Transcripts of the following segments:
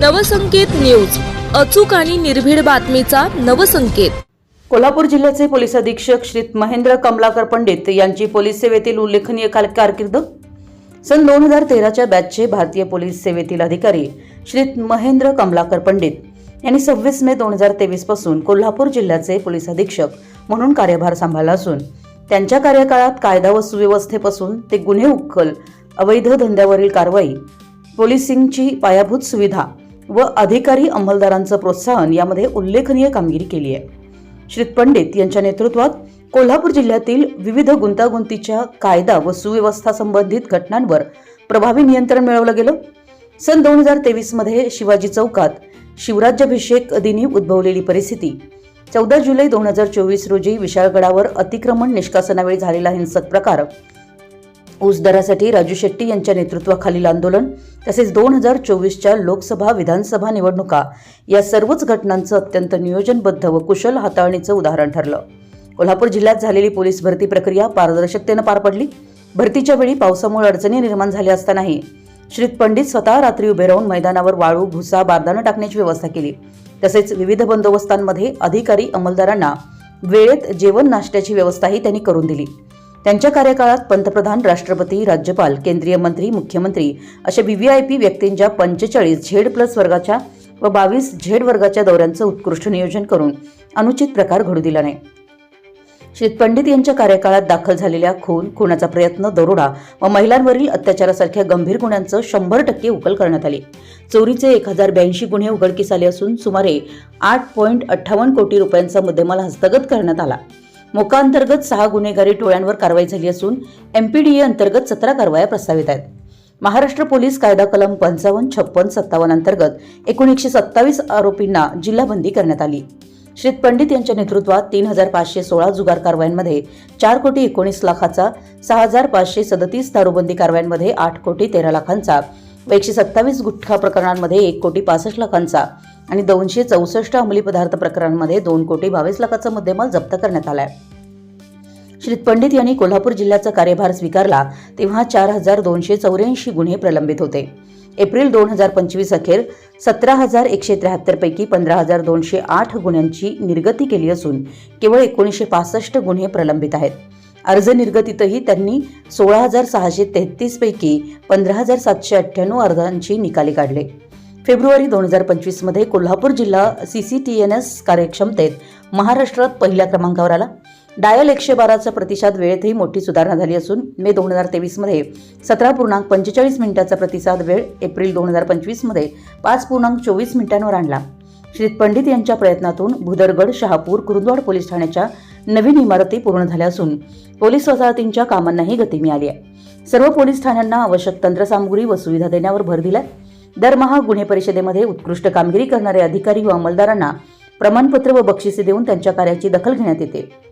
Navsanket news. अचूक आणि निर्भीड बातमीचा नवसंकेत. कोल्हापूर जिल्ह्याचे पोलीस अधीक्षक श्री महेंद्र कमलाकर पंडित यांची पोलीस सेवेतील उल्लेखनीय काल- कारकीर्द? सन दोन हजार तेराच्या बॅचचे भारतीय पोलीस सेवेतील अधिकारी श्री महेंद्र कमलाकर पंडित यांनी सव्वीस मे दोन हजार तेवीसपासून कोल्हापूर जिल्ह्याचे पोलीस अधीक्षक म्हणून कार्यभार सांभाळला असून त्यांच्या कार्यकाळात कायदा व सुव्यवस्थेपासून ते गुन्हे उकल अवैध धंद्यावरील कारवाई पोलिसिंगची पायाभूत सुविधा व अधिकारी अंमलदारांचं प्रोत्साहन यामध्ये उल्लेखनीय कामगिरी केली आहे. श्रीत पंडित यांच्या नेतृत्वात कोल्हापूर जिल्ह्यातील विविध गुंतागुंतीच्या कायदा व सुव्यवस्था संबंधित घटनांवर प्रभावी नियंत्रण मिळवलं गेलं. सन दोन हजार तेवीसमध्ये शिवाजी चौकात शिवराज्याभिषेक दिनी उद्भवलेली परिस्थिती. चौदा जुलै दोन हजार चोवीस रोजी विशाळगडावर अतिक्रमण निष्कासनावेळी झालेला हिंसक प्रकार ऊस दरासाठी राजू शेट्टी यांच्या नेतृत्वाखालील आंदोलन तसेच दोन हजार चोवीसच्या लोकसभा विधानसभा निवडणुका या सर्वच घटनांचं अत्यंत नियोजनबद्ध व कुशल हाताळणीचं उदाहरण ठरलं. कोल्हापूर जिल्ह्यात झालेली पोलीस भरती प्रक्रिया पारदर्शकतेनं पार पडली. भरतीच्या वेळी पावसामुळे अडचणी निर्माण झाल्या असतानाही श्रीत पंडित स्वतः रात्री उभे राहून मैदानावर वाळू भुसा बारदानं टाकण्याची व्यवस्था केली. तसेच विविध बंदोबस्तांमध्ये अधिकारी अंमलदारांना वेळेत जेवण नाश्त्याची व्यवस्थाही त्यांनी करून दिली. त्यांच्या कार्यकाळात पंतप्रधान राष्ट्रपती राज्यपाल केंद्रीय मंत्री मुख्यमंत्री अशा व्हीव्हीआयपी व्यक्तींच्या पंचेचाळीस झेड प्लस वर्गाच्या व बावीस झेड वर्गाच्या दौऱ्यांचं उत्कृष्ट नियोजन करून अनुचित प्रकार घडू दिला नाही. श्री पंडित यांच्या कार्यकाळात दाखल झालेल्या खून खुनाचा प्रयत्न दरोडा व महिलांवरील अत्याचारासारख्या गंभीर गुन्ह्यांचं शंभर टक्के उकल करण्यात आली. चोरीचे एक हजार ब्याऐंशी गुन्हे उघडकीस आले असून सुमारे आठ पॉईंट अठ्ठावन्न कोटी रुपयांचा मुद्देमाल हस्तगत करण्यात आला. मोकाअंतर्गत सहा गुन्हेगारी टोळ्यांवर कारवाई झाली असून एमपीडीए अंतर्गत सतरा कारवाया प्रस्तावित आहेत. महाराष्ट्र पोलीस कायदा कलम पंचावन्न छप्पन सत्तावन्न अंतर्गत एकूण एकशे सत्तावीस आरोपींना जिल्हाबंदी करण्यात आली. श्रीत पंडित यांच्या नेतृत्वात तीन हजार पाचशे सोळा जुगार कारवायांमध्ये चार कोटी एकोणीस लाखाचा सहा हजार पाचशे सदतीस दारूबंदी कारवायांमध्ये आठ कोटी तेरा लाखांचा व एकशे सत्तावीस गुटखा प्रकरणांमध्ये एक कोटी पासष्ट लाखांचा आणि दोनशे चौसष्ट अंमली पदार्थ प्रकरणांमध्ये दोन कोटी बावीस लाखाचा मुद्देमाल जप्त करण्यात आलाय. श्री पंडित यांनी कोल्हापूर जिल्ह्याचा कार्यभार स्वीकारला तेव्हा चार हजार दोनशे चौऱ्याऐंशी गुन्हे प्रलंबित होते. एप्रिल दोन हजार पंचवीस अखेर सतरा हजार एकशे त्र्याहत्तरपैकी पंधरा हजार दोनशे आठ गुन्ह्यांची निर्गती केली असून केवळ एकोणीसशे पासष्ट गुन्हे प्रलंबित आहेत. अर्ज निर्गतीतही त्यांनी सोळा हजार सहाशे तेहतीसपैकी पंधरा हजार सातशे अठ्ठ्याण्णव अर्जांची निकाली काढले. फेब्रुवारी दोन हजार पंचवीसमध्ये कोल्हापूर जिल्हा सीसीटीएनएस कार्यक्षमतेत महाराष्ट्रात पहिल्या क्रमांकावर आला. डायल एकशे बाराचा प्रतिसाद वेळेतही मोठी सुधारणा झाली असून मे दोन हजार तेवीसमध्ये सतरा पूर्णांक पंचेचाळीस मिनिटाचा प्रतिसाद वेळ एप्रिल दोन हजार पंचवीसमध्ये पाच पूर्णांक चोवीस मिनिटांवर आणला. श्री पंडित यांच्या प्रयत्नातून भुदरगड शहापूर कुरुंदवाड पोलीस ठाण्याच्या नवीन इमारती पूर्ण झाल्या असून पोलीस वसाहतींच्या कामांनाही गती मिळाली आहे. सर्व पोलीस ठाण्यांना आवश्यक तंत्रसामुग्री व सुविधा देण्यावर भर दिलाय. दरमहा गुन्हे परिषदेमध्ये उत्कृष्ट कामगिरी करणारे अधिकारी व अंमलदारांना प्रमाणपत्र व बक्षिसे देऊन त्यांच्या कार्याची दखल घेण्यात येते.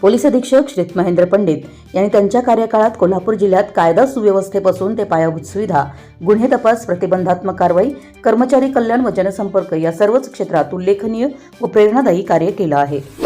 पोलीस अधीक्षक श्री महेंद्र पंडित यांनी त्यांच्या कार्यकाळात कोल्हापूर जिल्ह्यात कायदा सुव्यवस्थेपासून ते पायाभूत सुविधा गुन्हे तपास प्रतिबंधात्मक कारवाई कर्मचारी कल्याण व जनसंपर्क या सर्वच क्षेत्रात उल्लेखनीय व प्रेरणादायी कार्य केलं आहे.